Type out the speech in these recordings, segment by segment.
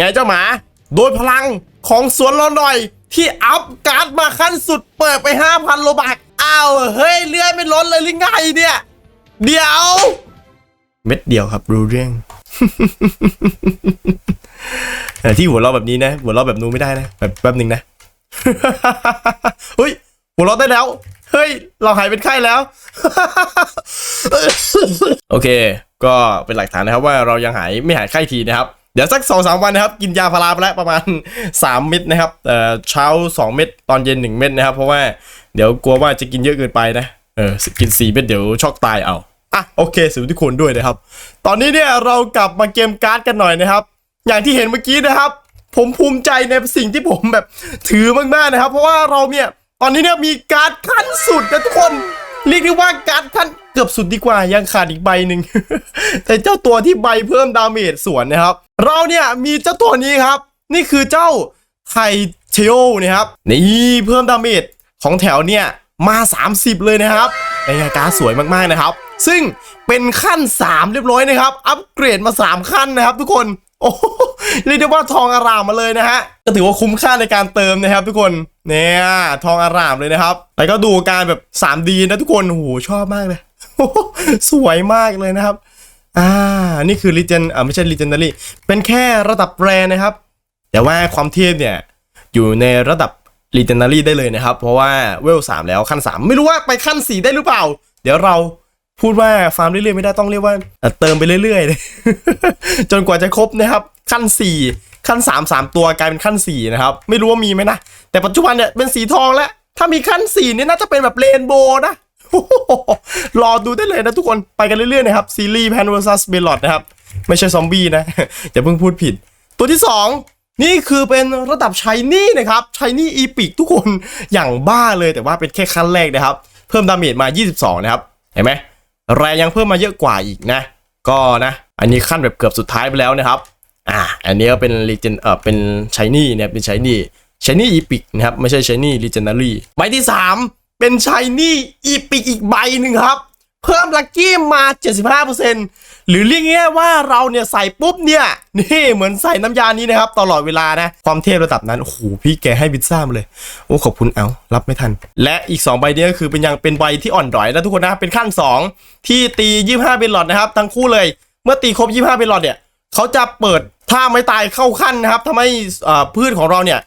ไงเจ้าหมา โดยพลังของสวนเราหน่อย ที่อัพการ์ดมาขั้นสุดเปิดไป 5,000 โลบักอ้าวเฮ้ยเลื่อยไม่ล้นเลยหรือไงเนี่ย เดี๋ยว เม็ดเดียวครับรู้เรื่องแต่ที่หัวเราแบบนี้นะ หัวเราแบบนู้นไม่ได้นะแบบแป๊บหนึ่งนะเฮ้ยหัวเราได้แล้ว เฮ้ย เราหายเป็นไข้แล้ว โอเค ก็เป็นหลักฐานนะครับว่าเรายังหายไม่หายไข้ทีนะครับ เดี๋ยวสักสองสามวันนะครับ กินยาพาราไปแล้วประมาณ 3 เม็ดนะครับเอ่อเช้า 2 เม็ดตอนเย็น 1 เม็ดนะครับ เพราะว่าเดี๋ยวกลัวว่าจะกินเยอะเกินไปนะเออกิน 4 เม็ดเดี๋ยวช็อกตายเอาอะโอเคสวัสดีทุกคนด้วยนะครับ ตอนนี้เนี่ยเรากลับมาเกมการ์ดกันหน่อยนะครับ อย่างที่เห็นเมื่อกี้นะครับ ผมภูมิใจในสิ่งที่ผมแบบถือมากๆนะครับ เพราะว่าเราเนี่ยตอนนี้เนี่ยมีการ์ดขั้นสุดนะทุกคน เรียกได้ว่าการ์ดขั้นเกือบสุดดีกว่ายังขาดอีกใบหนึ่ง แต่เจ้าตัวที่ใบเพิ่มดาเมจสวนนะครับ เราเนี่ยมีเจ้าตัวนี้ครับ นี่คือเจ้าไทเชโอนะครับนี่เพิ่มดาเมจของแถวเนี่ยมา 30 เลยนะครับเป็นการ์ดสวยมากๆนะครับ ซึ่งเป็นขั้น 3 เรียบร้อยนะครับ อัปเกรดมา 3 ขั้นนะครับทุกคน โอ้โหเรียกได้ว่าทองอารามมาเลยนะฮะก็ถือว่าคุ้มค่าในการเติมนะครับ ทุกคนเนี่ยทองอารามเลยนะครับแล้วก็ดูการแบบ 3D นะทุกคนโอ้โหชอบมากเลยสวยมากเลยนะครับ อ่า นี่คือ Legend อ่าไม่ใช่ Legendary เป็นแค่ระดับแรนะครับ แต่ว่าความเทพเนี่ย อยู่ในระดับ Legendary ได้เลยนะครับ เพราะว่าเวล3แล้วขั้น3ไม่รู้ว่าไปขั้น4ได้หรือเปล่า เดี๋ยวเรา พูดว่าฟาร์มเรื่อยๆไม่ได้ต้องเรียกว่าเติมไปเรื่อยๆเลยจนกว่าจะครบนะครับ ขั้น 4 ขั้น 3 3 ตัวกลายเป็นขั้น 4 นะครับ ไม่รู้ว่ามีไหมนะ แต่ปัจจุบันเนี่ยเป็นสีทองแล้ว ถ้ามีขั้น 4 นี่น่าจะเป็นแบบเรนโบว์นะรอดูได้เลยนะทุกคนไปกันเรื่อยๆนะครับ ซีรีส์แพนเวอร์ซัสเบลลอดนะครับ ไม่ใช่ซอมบี้นะอย่าเพิ่งพูดผิด ตัวที่ 2นี่คือเป็นระดับชายนี่นะครับชายนี่อีพิกทุกคนอย่างบ้าเลยแต่ว่าเป็นแค่ขั้นแรกนะครับ เพิ่มดาเมจมา 22 นะครับ เห็นไหม แรงยังเพิ่มมาเยอะกว่าอีกนะ ก็นะ อันนี้ขั้นแบบเกือบสุดท้ายไปแล้วนะครับ อ่า อันนี้ก็เป็นรีเจนเออเป็นชายนี่เนี่ยเป็นชายนี่ชายนี่อีพิกนะครับ ไม่ใช่ชายนี่ลีเจนารีใบที่ 3 เป็นชายนี่อีพิกอีกใบหนึ่งครับ เพิ่มลัคกี้มา 75% หรือเรียกง่ายๆว่าเราเนี่ยใส่ปุ๊บเนี่ยนี่เหมือนใส่น้ำยานี้นะครับ ตลอดเวลานะ ความเทพระดับนั้นโอ้โหพี่แกให้พิซซ่ามาเลย โอ้ขอบคุณเอารับไม่ทัน และอีก 2 ใบเนี้ก็คือเป็นยังเป็นใบที่อ่อนดอยนะทุกคนนะเป็นขั้น 2 ที่ตี 25เป็นหลอดนะครับ ทั้งคู่เลย เมื่อตีครบ 25เป็นหลอดเนี่ยเขาจะเปิดท่าไม่ตายเข้าขั้นนะครับทำให้อ่าพืชของเราเนี่ย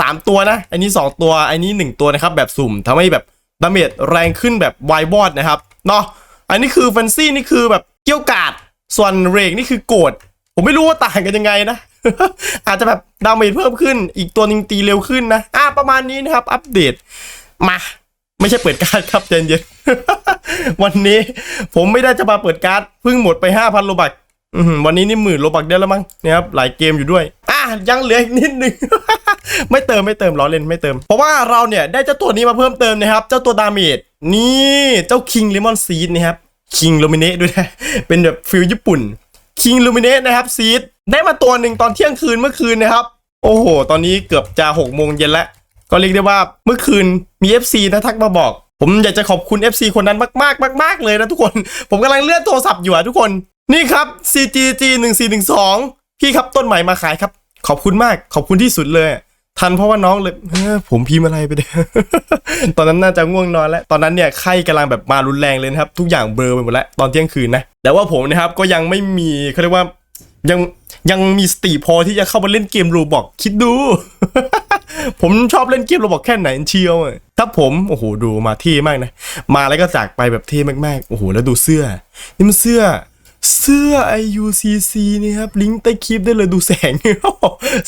สามตัวนะ อันนี้ 2 ตัว อันนี้ 1 ตัวนะครับ แบบสุ่มทำให้แบบดาเมจแรงขึ้นแบบไวบอดนะครับ เนาะ อันนี้คือแฟนซี่นี่คือแบบ เกี้ยวกาด ส่วนเรกนี่คือโกรธผมไม่รู้ว่าต่างกันยังไงนะ อาจจะแบบดาเมจเพิ่มขึ้น อีกตัวหนึงตีเร็วขึ้นนะ อะประมาณนี้นะครับ อัปเดต มา ไม่ใช่เปิดการ์ดครับใจเย็นวันนี้ผมไม่ได้จะมาเปิดการ์ดเพิ่งหมดไป 5,000โลบักวันนี้นี่หมื่นโลบักได้แล้วมั้งนะครับหลายเกมอยู่ด้วย อะยังเหลืออีกนิดนึง ไม่เติมไม่เติมล้อเล่นไม่เติม เพราะว่าเราเนี่ยได้เจ้าตัวนี้มาเพิ่มเติมนะครับ เจ้าตัวดาเมจนี่เจ้าคิงเลมอนซีดนะครับ คิงลูมิเนตด้วยนะ เป็นแบบฟิลญี่ปุ่นคิงลูมิเนตนะครับซีดได้มาตัวหนึ่งตอนเที่ยงคืนเมื่อคืนนะครับ โอ้โห ตอนนี้เกือบจะหกโมงเย็นแล้ว ก็เรียกได้ว่าเมื่อคืนมี FC นะทักมาบอก ผมอยากจะขอบคุณ FC คนนั้นมากๆมากๆเลยนะทุกคน ผมกำลังเลื่อนโทรศัพท์อยู่อะทุกคน นี่ครับ CGG 1412พี่ครับต้นใหม่มาขายครับ ขอบคุณมากขอบคุณที่สุดเลย ทันเพราะว่าน้องเลยเผมพิมพ์อะไรไปเนี่ยตอนนั้นน่าจะง่วงนอนแล้ว ตอนนั้นเนี่ยไข้กำลังแบบมารุนแรงเลยนะครับ ทุกอย่างเบลอไปหมดแล้วตอนเที่ยงคืนนะ แต่ว่าผมนะครับก็ยังไม่มีเขาเรียกว่ายังยังมีสติพอที่จะเข้ามาเล่นเกมรูบอกคิดดู ผมชอบเล่นเกมโรบอกแค่ไหนเชียวถ้าผมโอ้โหดูมาเท่มากนะ มาแล้วก็จากไปแบบเท่มากๆ โอ้โหแล้วดูเสื้อ นี่มันเสื้อเสื้อ IUCC นี่ครับ ลิงก์ใต้คลิปได้เลยดูแสง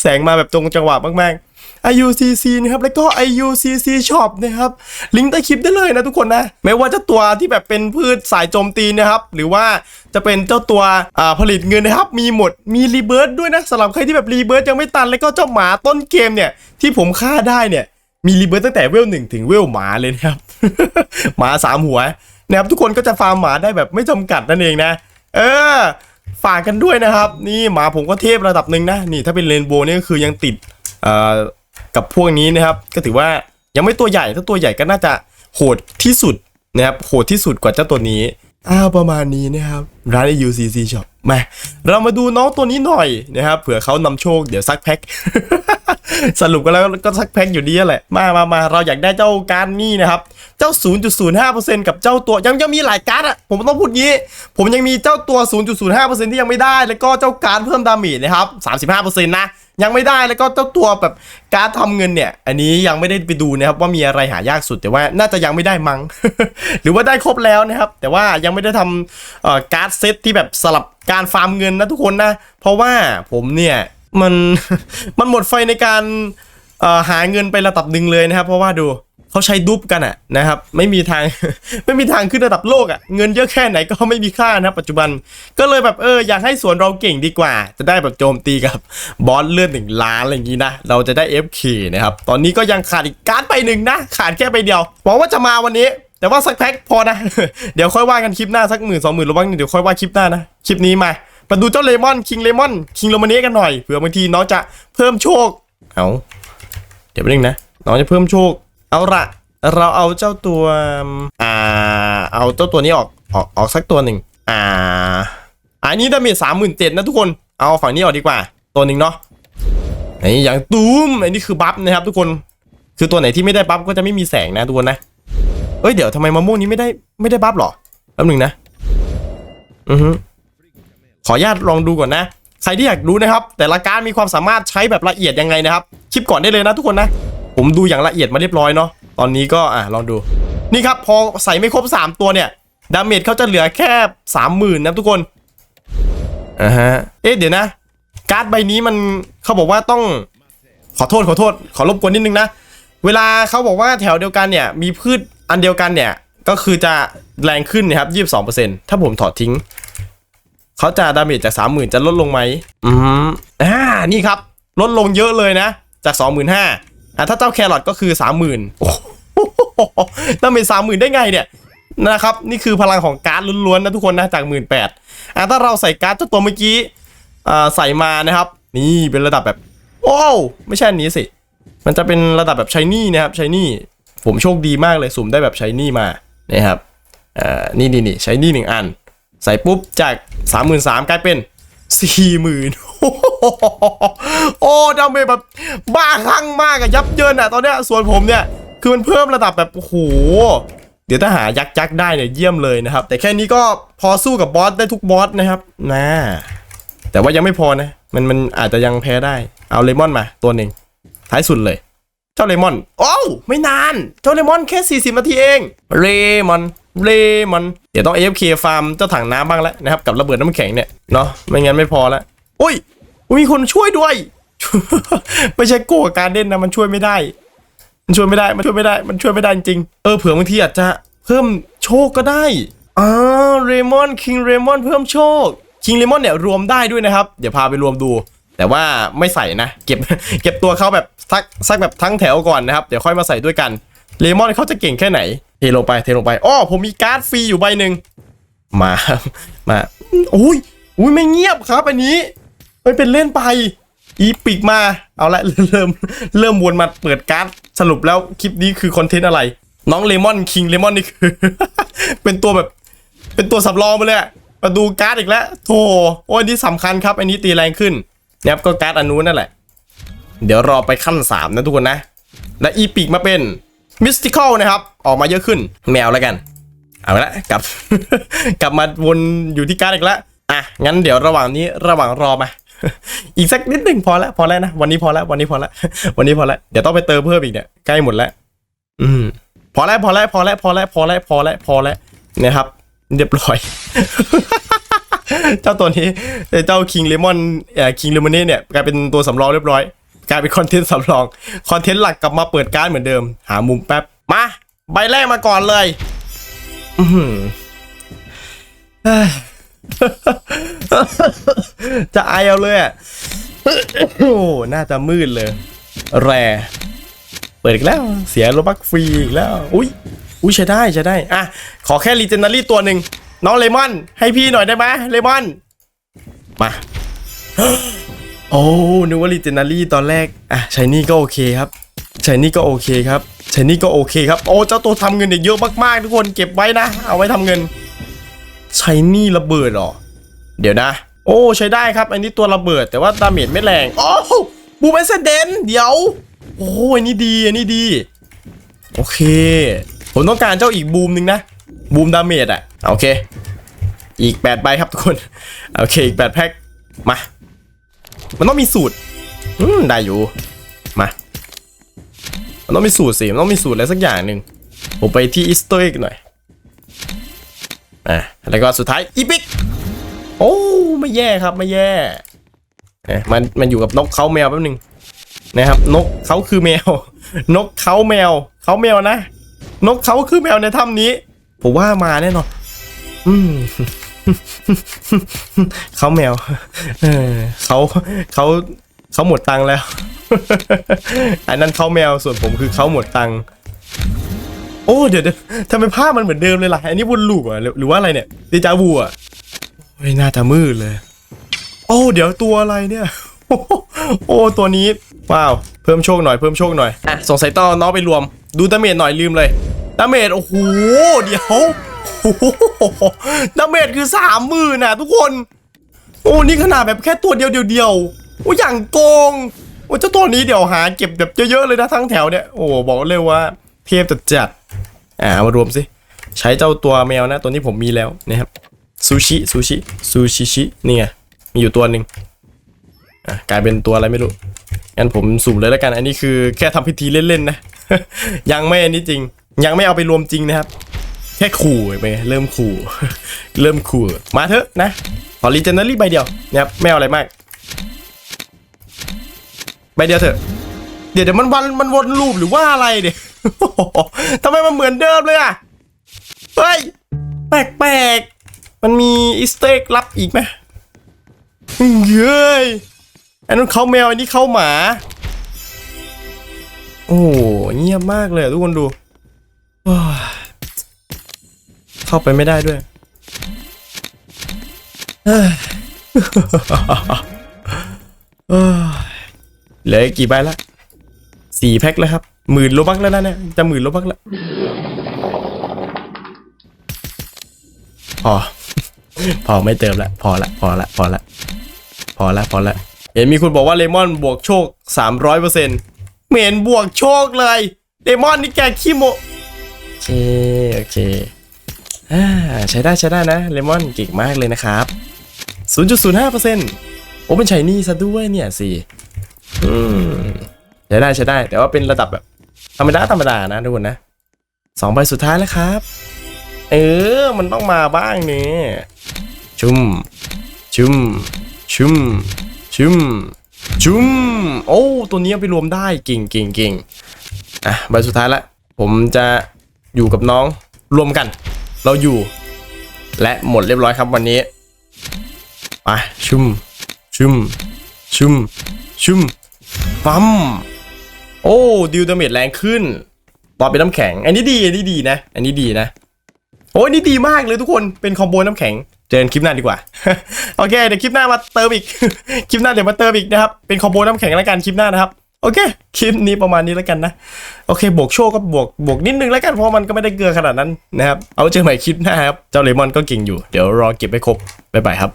แสงมาแบบตรงจังหวะมากๆ IUCC นะครับแล้วก็ IUCC Shop นะครับลิงก์ใต้คลิปได้เลยนะทุกคนนะไม่ว่าจะตัวที่แบบเป็นพืชสายโจมตีนะครับ หรือว่าจะเป็นเจ้าตัวผลิตเงินนะครับ มีหมดมีรีเบิร์ดด้วยนะสำหรับใครที่แบบรีเบิร์ดยังไม่ตันแล้วก็เจ้าหมาต้นเกมเนี่ย ที่ผมฆ่าได้เนี่ย มีรีเบิร์ตตั้งแต่เวลหนึ่งถึงเวลหมาเลยนะครับหมาสามหัวนะครับทุกคนก็จะฟาร์มหมาได้แบบไม่จำกัดนั่นเองนะ เออฝากกันด้วยนะครับ นี่หมาผมก็เทพระดับหนึ่งนะ นี่ถ้าเป็นเรนโบว์นี่ก็คือยังติดเอ่อ กับพวกนี้นะครับ ก็ถือว่ายังไม่ตัวใหญ่ถ้าตัวใหญ่ก็น่าจะโหดที่สุดนะครับโหดที่สุดกว่าเจ้าตัวนี้อ้าวประมาณนี้นะครับร้าน UCC Shop มาเรามาดูน้องตัวนี้หน่อยนะครับเผื่อเขานำโชคเดี๋ยวซักแพ็คสรุปก็แล้วก็ซักแพ็คอยู่ดีแหละมามามาเราอยากได้เจ้าการนี่นะครับ เจ้า 0.05%กับเจ้าตัวยังยังมีหลายการ์ดอะผมต้องพูดงี้ ผมยังมีเจ้าตัว 0.05%ที่ยังไม่ได้ แล้วก็เจ้าการดเพิ่มดาเมจนะครับ 35%นะ ยังไม่ได้แล้วก็เจ้าตัวแบบการดทำเงินเนี่ย อันนี้ยังไม่ได้ไปดูนะครับว่ามีอะไรหายากสุดแต่ว่าน่าจะยังไม่ได้มั้งหรือว่าได้ครบแล้วนะครับ แต่ว่ายังไม่ได้ทำการ์ดเซตที่แบบสลับการฟาร์มเงินนะทุกคนนะ เพราะว่าผมเนี่ยมันมันหมดไฟในการหาเงินไประดับหนึ่งเลยนะครับ เพราะว่าดู เขาใช้ดุบกันอะนะครับไม่มีทางไม่มีทางขึ้นระดับโลกอะเงินเยอะแค่ไหนก็ไม่มีค่านะครับปัจจุบัน ก็เลยแบบเอออยากให้สวนเราเก่งดีกว่า จะได้แบบโจมตีกับบอสเลือดหนึ่งล้านอะไรอย่างนี้นะเราจะได้ FK นะครับตอนนี้ก็ยังขาดอีกการ์ดไปหนึ่งนะขาดแค่ไปเดียวหวังว่าจะมาวันนี้แต่ว่าสักแพ็คพอนะ เดี๋ยวค่อยว่ากันคลิปหน้าสักหมื่นสองหมื่นรือว่าเดี๋ยวค่อยว่าคลิปหน้านะ คลิปนี้มา มาดูเจ้าเลมอนคิงเลมอนคิงโรมาเนกันหน่อยเผื่อบางทีน้องจะเพิ่มโชค เอาเดี๋ยวไปนึงนะ น้องจะเพิ่มโชค เอาละเราเอาเจ้าตัวอ่าเอาเจ้าตัวนี้ออกออกออกสักตัวหนึ่งอ่าอันนี้ดาเมจสามหมื่นเจ็ดนะทุกคนเอาฝั่งนี้ออกดีกว่า ตัวหนึ่งเนาะไอ้อย่างตูมไอ้นี่คือบัฟนะครับ ทุกคนคือตัวไหนที่ไม่ได้บัฟก็จะไม่มีแสงนะทุกคนนะเอ้ยเดี๋ยวทำไมมะม่วงนี้ไม่ได้ไม่ได้บัฟหรอแป๊บหนึ่งนะอือฮึขออนุญาตลองดูก่อนนะ ใครที่อยากรู้นะครับ แต่ละการมีความสามารถใช้แบบละเอียดยังไงนะครับ คลิปก่อนได้เลยนะทุกคนนะ ผมดูอย่างละเอียดมาเรียบร้อยเนาะตอนนี้ก็อะลองดู นี่ครับพอใส่ไม่ครบ 3 ตัวเนี่ยดาเมจเขาจะเหลือแค่ 30,000นะทุกคนอ่าฮะเอ๊ะเดี๋ยวนะ การ์ดใบนี้มันเขาบอกว่าต้องขอโทษขอโทษ ขอรบกวนนิดนึงนะ เวลาเขาบอกว่าแถวเดียวกันเนี่ยมีพืชอันเดียวกันเนี่ยก็คือจะแรงขึ้นนะครับยี่สิบสองเปอร์เซ็นต์ถ้าผมถอดทิ้ง เขาจะดาเมจจากสามหมื่นจะลดลงไหมอืมอ่านี่ครับ ลดลงเยอะเลยนะ จากสองหมื่นห้า อะถ้าเจ้าแครอทก็คือสามหมื่นโอ้โหดาเมจสามหมื่นได้ไงเนี่ยนะครับนี่คือพลังของการ์ดล้วนๆนะทุกคนนะจากหมื่นแปดอะถ้าเราใส่การ์ดเจ้าตัวเมื่อกี้อ่าใส่มานะครับ นี่เป็นระดับแบบโอ้วไม่ใช่อันนี้สิ มันจะเป็นระดับแบบชายนี่นะครับชายนี่ผมโชคดีมากเลยสุ่มได้แบบชายนี่มานะครับอ่านี่นี่นี่ชายนี่หนึ่งอัน ใส่ปุ๊บจากสามหมื่นสามกลายเป็นสี่หมื่น โอ้ดาเมจแบบบ้าคลั่งมากอะยับเยินอะตอนเนี้ยส่วนผมเนี่ย คือมันเพิ่มระดับแบบโอ้โหเดี๋ยวถ้าหายักษ์ยักษ์ได้เนี่ยเยี่ยมเลยนะครับ แต่แค่นี้ก็พอสู้กับบอสได้ทุกบอสนะครับนะแต่ว่ายังไม่พอนะ มันมันอาจจะยังแพ้ได้ เอาเลมอนมาตัวหนึ่งท้ายสุดเลย เจ้าเลมอน โอ้ไม่นาน เจ้าเลมอนแค่ 40นาทีเองเลมอนเลมอนเดี๋ยวต้อง AFK ฟาร์มเจ้าถังน้ำบ้างแล้วนะครับ กับระเบิดน้ำแข็งเนี่ยเนาะไม่งั้นไม่พอแล้วอุ้ย มีคนช่วยด้วย ไม่ใช่โกกับการเด่นนะมันช่วยไม่ได้ มันช่วยไม่ได้มันช่วยไม่ได้ มันช่วยไม่ได้จริงเออเผื่อบางทีอาจจะเพิ่มโชคก็ได้อ่าเรมอนคิงเรมอนเพิ่มโชคคิงเรมอนเนี่ยรวมได้ด้วยนะครับ เดี๋ยวพาไปรวมดู แต่ว่าไม่ใส่นะ เก็บเก็บตัวเขาแบบสักสักแบบทั้งแถวก่อนนะครับ เดี๋ยวค่อยมาใส่ด้วยกันเลมอนเขาจะเก่งแค่ไหน เทลงไปเทลงไปอ้อผมมีการ์ดฟรีอยู่ใบหนึ่งมามาอุ้ยอุ้ยไม่เงียบครับอันนี้ ไม่เป็นเล่นไป อีปิกมา เอาละเริ่มเริ่มวนมาเปิดการ์ดสรุปแล้วคลิปนี้คือคอนเทนต์อะไร น้องเลมอนคิงเลมอนนี่คือ เป็นตัวแบบ เป็นตัวสำรองไปเลยมาดูการ์ดอีกแล้วโธ่โอ้ยนี่สำคัญครับ อันนี้ตีแรงขึ้นนะครับก็การ์ดอนนู้นนั่นแหละ เดี๋ยวรอไปขั้น 3 นะทุกคนนะ และอีปิกมาเป็นมิสติคอลนะครับ ออกมาเยอะขึ้นแมวแล้วกัน เอาละกลับ กลับมาวนอยู่ที่การ์ดอีกแล้วอะงั้นเดี๋ยวระหว่างนี้ระหว่างรอมา อีกสักนิดหนึ่งพอแล้วพอแล้วนะวันนี้พอแล้ววันนี้พอแล้ววันนี้พอแล้วเดี๋ยวต้องไปเติมเพิ่มอีกเนี่ยใกล้หมดแล้วอืมพอแล้วพอแล้วพอแล้วพอแล้วพอแล้วพอแล้วพอแล้วนะครับ เรียบร้อย เจ้าตัวนี้เจ้าคิงเลมอนเอ่อคิงเลมอนนี่เนี่ยกลายเป็นตัวสำรองเรียบร้อย กลายเป็นคอนเทนต์สำรองคอนเทนต์หลักกลับมาเปิดการ์ดเหมือนเดิม หามุมแป๊บมาใบแรกมาก่อนเลย อือเอ้ย จะไอเอาเลยอะโอ้น่าจะมืดเลย แร เปิดอีกแล้ว เสียโลบักฟรีอีกแล้ว อุ้ยอุ้ยใช้ได้ใช้ได้ อะ ขอแค่รีเจนเนารี่ตัวหนึ่งน้องเลมอน ให้พี่หน่อยได้ไหมเลมอน มา โอ้นึกว่ารีเจนเนารี่ตอนแรก อะใช้นี่ก็โอเคครับใช้นี่ก็โอเคครับใช้นี่ก็โอเคครับ โอ้เจ้าตัวทำเงินเนี่ยเยอะมากๆทุกคนเก็บไว้นะ เอาไว้ทำเงินใช้นี่ระเบิดหรอ เดี๋ยวนะ โอ้ใช้ได้ครับ อันนี้ตัวระเบิดแต่ว่าดาเมจไม่แรงโอ้บูมเอสเดนเดี๋ยว โอ้อันนี้ดีอันนี้ดี โอเค ผมต้องการเจ้าอีกบูมหนึ่งนะ บูมดาเมจอะโอเค อีก8ใบครับทุกคน โอเค อีก8แพ็คมา มันต้องมีสูตรอืมได้อยู่ มา มันต้องมีสูตรสิมันต้องมีสูตรอะไรสักอย่างหนึ่งผมไปที่อีสเตอร์อีกหน่อยอะแล้วก็สุดท้ายอีพิกโอ้ ไม่แย่ครับไม่แย่เอ๊ะมันมันอยู่กับนกเขาแมวแป๊บนึงนะครับ นกเขาคือแมว นกเขาแมวเขาแมวนะ นกเขาคือแมวในถ้ำนี้ ผมว่ามาแน่นอนอืมเขาแมว เออเขาเขาเขาหมดตังค์แล้ว อันนั้นเขาแมวส่วนผมคือเขาหมดตังค์โอ้เดี๋ยวเดี๋ยวทำไมภาพมันเหมือนเดิมเลยล่ะ อันนี้วนลูปอะหรือหรือว่าอะไรเนี่ยเดจาวูอะ โอ้ยน่าจะมืดเลย โอ้เดี๋ยวตัวอะไรเนี่ย โอ้ตัวนี้ว้าวเพิ่มโชคหน่อยเพิ่มโชคหน่อยอะสงสัยต้องเอาน้องไปรวม ดูดาเมจหน่อยลืมเลยดาเมจโอ้โหเดี๋ยวดาเมจคือสามหมื่นนะทุกคน โอ้นี่ขนาดแบบแค่ตัวเดียวเดียวเดียวโอ้อย่างโกงโอ้เจ้าตัวนี้เดี๋ยวหาเก็บแบบเยอะๆเลยนะทั้งแถวเนี่ยโอ้บอกเลยว่าเทพจัดจัดอ่ามารวมสิใช้เจ้าตัวแมวนะ ตัวนี้ผมมีแล้วนะครับ ซูชิซูชิซูชิชินี่ไงมีอยู่ตัวหนึ่งอะกลายเป็นตัวอะไรไม่รู้งั้นผมสุ่มเลยแล้วกัน อันนี้คือแค่ทำพิธีเล่นๆนะ ยังไม่อันนี้จริง ยังไม่เอาไปรวมจริงนะครับ แค่ขู่ไปเริ่มขู่ เริ่มขู่มาเถอะนะขอรีเจนเนอรี่ใบเดียวนะครับไม่เอาอะไรมากใบเดียวเถอะ เดี๋ยวเดี๋ยวมันวันมันวนลูปหรือว่าอะไรเดี๋ยวทำไมมันเหมือนเดิมเลยอะเฮ้ยแปลกๆ มันมีอีสเต็กลับอีกไหมเย้ยอันนั้นเขาแมวอันนี้เขาหมา โอ้เงียบมากเลยทุกคนดู เข้าไปไม่ได้ด้วยเหลือกกี่ใบละสี่แพ็คแล้วครับหมื่นโลบักแล้วนะเนี่ยจะหมื่นโลบักแล้วพอ พอไม่เติมละพอละพอละพอละพอละพอละเห็นมีคุณบอกว่าเลมอนบวกโชคสามร้อยเปอร์เซ็นต์เหม็นบวกโชคเลยเลมอนนี่แกขี้โมโอเคโอเคอ่าใช้ได้ใช้ได้นะเลมอนเก่งมากเลยนะครับ 0.05%โอ้เป็นชัยนี่ซะด้วยเนี่ยสิอืมใช้ได้ใช้ได้ แต่ว่าเป็นระดับแบบธรรมดาธรรมดานะทุกคนนะสองใบสุดท้ายแล้วครับ เออ มันต้องมาบ้างเนี่ยชุ่ม ชุ่ม ชุ่ม ชุ่ม ชุ่ม โอ้ ตัวนี้ไปรวมได้เก่งเก่งเก่งอะใบสุดท้ายละ ผมจะอยู่กับน้องรวมกัน เราอยู่ และหมดเรียบร้อยครับวันนี้ไปชุ่ม ชุ่ม ชุ่ม ชุ่ม ปั๊ม โอ้ ดิวดาเมจแรงขึ้นตอนเป็นน้ำแข็ง อันนี้ดี อันนี้ดีนะ อันนี้ดีนะ โอ้ยนี่ดีมากเลยทุกคนเป็นคอมโบน้ำแข็ง เจอกันคลิปหน้าดีกว่า โอเคเดี๋ยวคลิปหน้ามาเติมอีก คลิปหน้าเดี๋ยวมาเติมอีกนะครับ เป็นคอมโบน้ำแข็งแล้วกันคลิปหน้านะครับ โอเค คลิปนี้ประมาณนี้แล้วกันนะ โอเค บวกโชคก็บวกบวกนิดนึงแล้วกันเพราะมันก็ไม่ได้เกลือขนาดนั้นนะครับ เอาเจอใหม่คลิปหน้าครับ เจ้าเลมอนก็เก่งอยู่ เดี๋ยวรอเก็บให้ครบ บ๊ายบายครับ